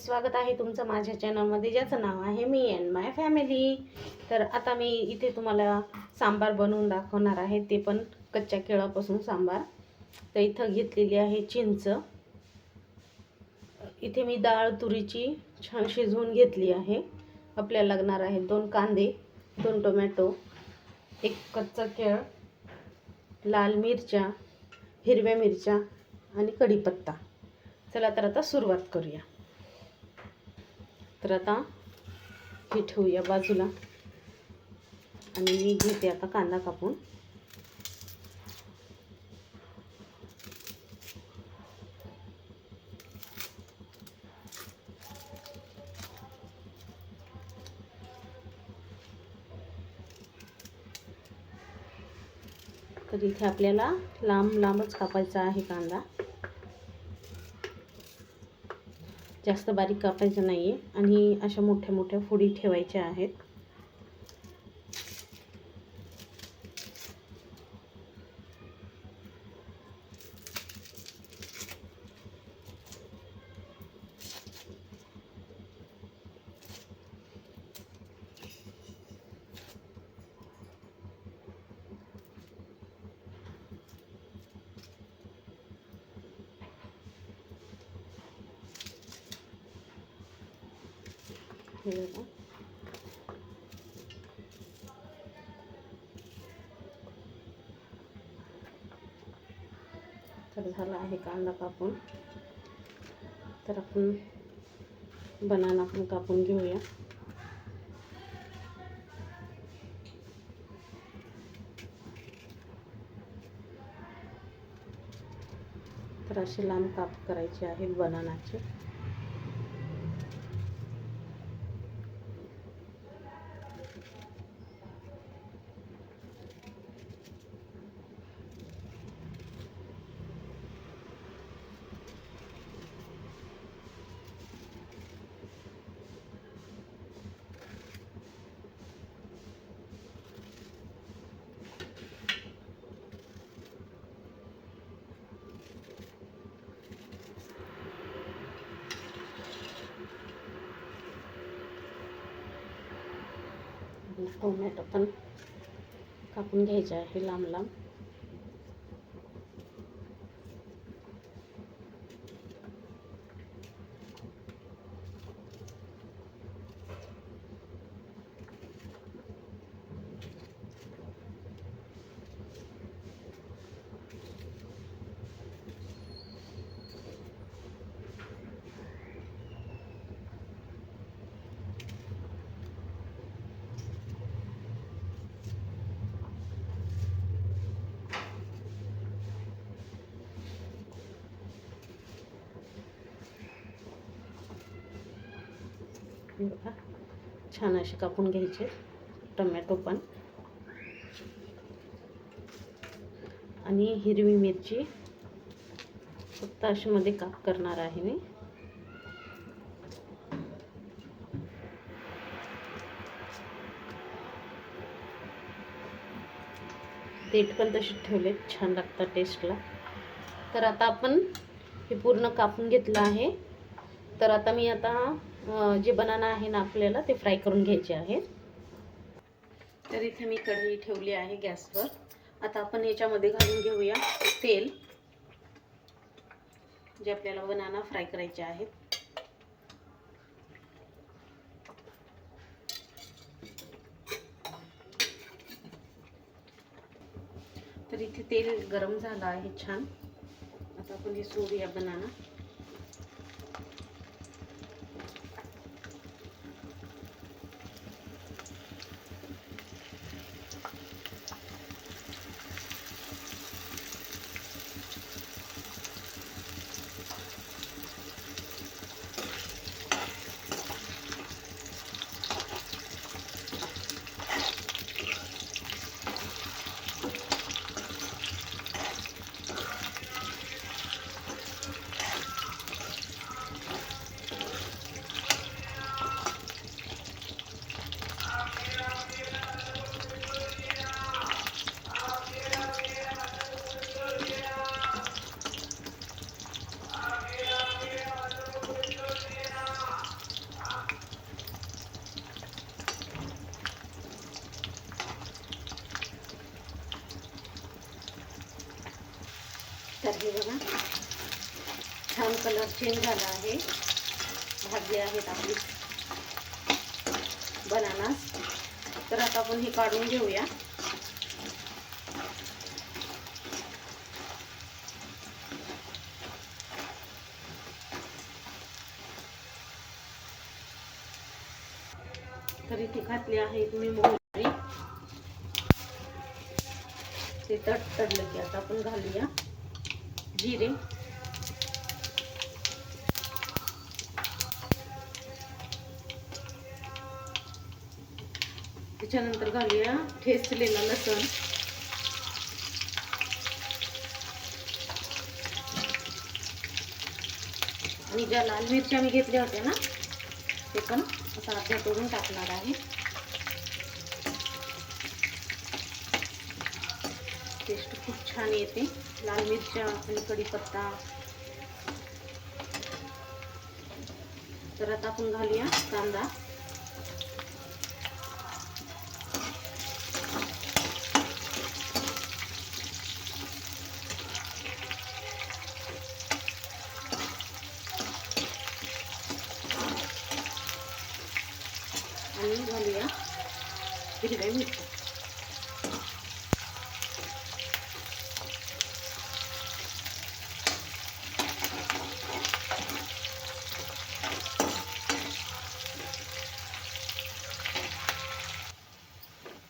स्वागत आहे तुमचं माझ्या चॅनलमध्ये ज्याचं नाव आहे मी अँड माय फॅमिली तर आता मी इथे तुम्हाला सांबार बनवून दाखवणार आहे ते पण कच्च्या केळापासून सांबार. तर इथं घेतलेली आहे चिंच. इथे मी डाळ तुरीची छान शिजवून घेतली आहे. आपल्याला लागणार आहे दोन कांदे दोन टोमॅटो एक कच्चा केळ लाल मिरच्या हिरव्या मिरच्या आणि कढीपत्ता. चला तर आता सुरुवात करूया. तर आता हे ठेवूया बाजूला. आणि मी घेते आता कांदा कापून. तर इथे आपल्याला लांब लांबच कापायचा आहे कांदा. जास्त बारीक कापायचं नाही आहे आणि अशा मोठ्या मोठ्या फोडी ठेवायच्या आहेत. आपल्याला तर झाला आहे कांदा कापून. तर आपण बनाना पण कापून घेऊया. तर असे लांब काप करायचे आहेत बनानाचे. टोमॅटो पण कापून घ्यायचं आहे लांब लांब. हे बघा. छान असे कापून घ्यायचे. टमॅटो पण. आणि हिरवी मिरची फक्त अशी मध्ये काप करणार आहे मी. देठ पण तसे ठेवले. छान लागतात टेस्टला तर आता आपण हे पूर्ण कापून घेतलं आहे. तर आता मी आता जे बनाना आहे ना आपल्याला ते फ्राय करून घ्यायचे आहे तर इथे मी कढई ठेवली आहे गॅसवर. आता आपण याच्यामध्ये घालून घेऊया तेल जे आपल्याला बनाना फ्राय करायचे आहेत. तर इथे तेल गरम झालं आहे छान. आता आपण हे सोडूया बनाना. भाजी बघा. छान कलर चेंज झाला आहे. भाजी आहेत आपली. बनानास तर आता आपण हे काढून घेऊया. तर इथे घातली आहेत मी मोहरी. ते तट तडलं की आता आपण घालूया. जिरे त्याच्यानंतर घालूया ठेचलेला लसण. आणि ज्या लाल मिरच्या मी घेतल्या होत्या ना ते पण असं अर्ध्या करून टाकणार आहे. टेस्ट खूप छान येते. लाल मिरच्या आणि कढीपत्ता. तर आता आपण घालूया कांदा आणि घालूया हिरव्या मिरच्या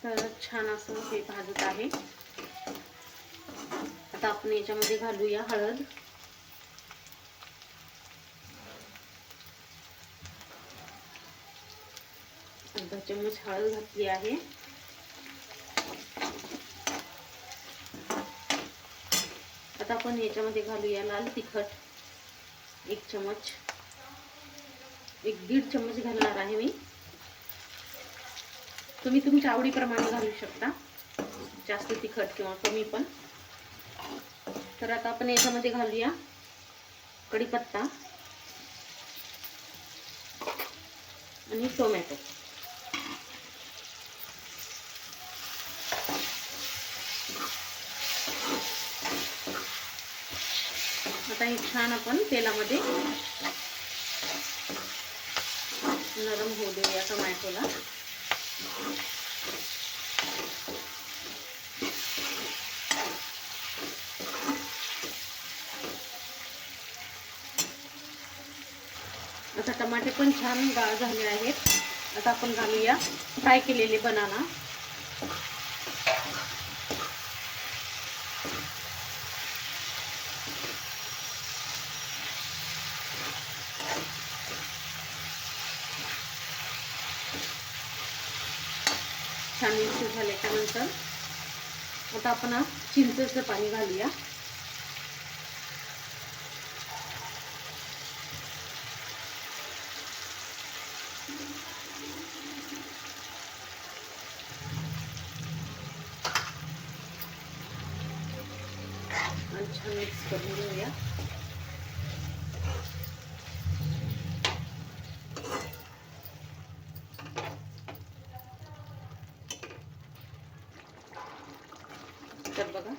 तर छान असं हे भाजत आहे. आता आपण याच्यामध्ये घालूया हळद. अर्धा चम्मच हळद घातली आहे. आता आपण याच्यामध्ये घालूया लाल तिखट. एक चमच एक दीड चम्मच घालणार आहे मी. तुम्ही तुमच्या आवडीप्रमाणे घालू शकता. जास्त तिखट किंवा कमी पण. तर आता आपण याच्यामध्ये घालूया कढीपत्ता आणि टोमॅटो. आता हे छान आपण तेलामध्ये नरम होऊ देऊया टोमॅटोला. आता टमाटे पण छान गाळ झाले आहेत. आता आपण घालूया फ्राय केलेले बनाना. छान मिक्स झाल्याच्यानंतर आता आपण चिंचेचं पाणी घालूया. आणि छान मिक्स करून घेऊया तर बघा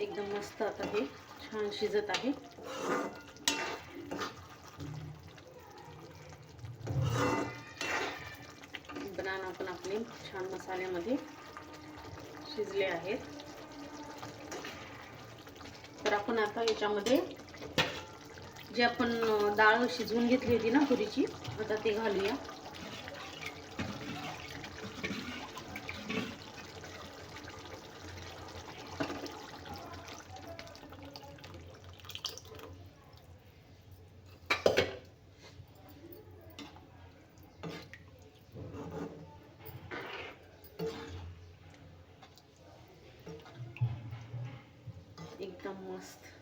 एकदम मस्त आता हे छान शिजत आहे. बनाना पण आपले छान मसाल्यामध्ये शिजले आहेत. तर आपण आता याच्यामध्ये जे आपण डाळ शिजवून घेतली होती ना तुरीची आता ते घालूया. एकदम मस्त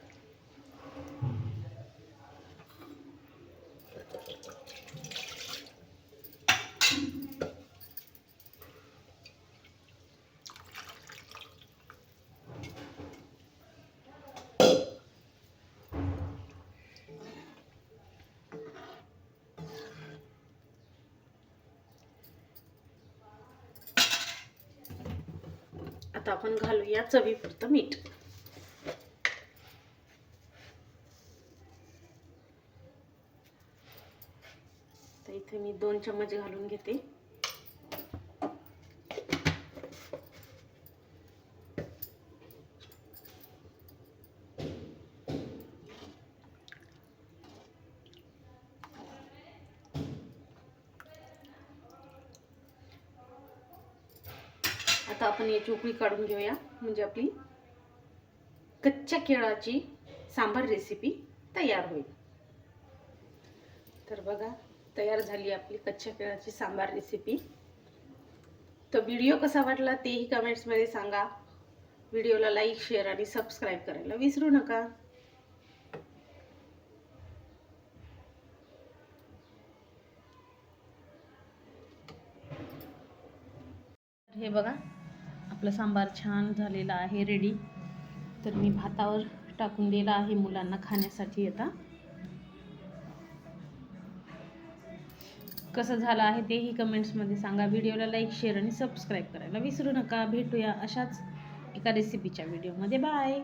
आता आपण घालूया चवीपुरतं मीठ मी दोन चम्मच घालून घेते. आता आपण याची उकळी काढून घेऊया म्हणजे आपली कच्च्या केळाची सांबार रेसिपी तयार होईल. तर बघा तयार झाली आपली कच्च्या केळाची सांबार रेसिपी तर व्हिडिओ कसा वाटला तेही कमेंट्समध्ये सांगा. व्हिडिओला लाईक शेअर आणि सबस्क्राईब करायला विसरू नका. हे बघा आपलं सांबार छान झालेला आहे रेडी तर मी भातावर टाकून दिला आहे मुलांना खाण्यासाठी आता. कसं झालं आहे तेही कमेंट्समध्ये सांगा. व्हिडिओला लाईक शेअर आणि सबस्क्राईब करायला विसरू नका. भेटूया अशाच एका रेसिपीच्या व्हिडिओमध्ये बाय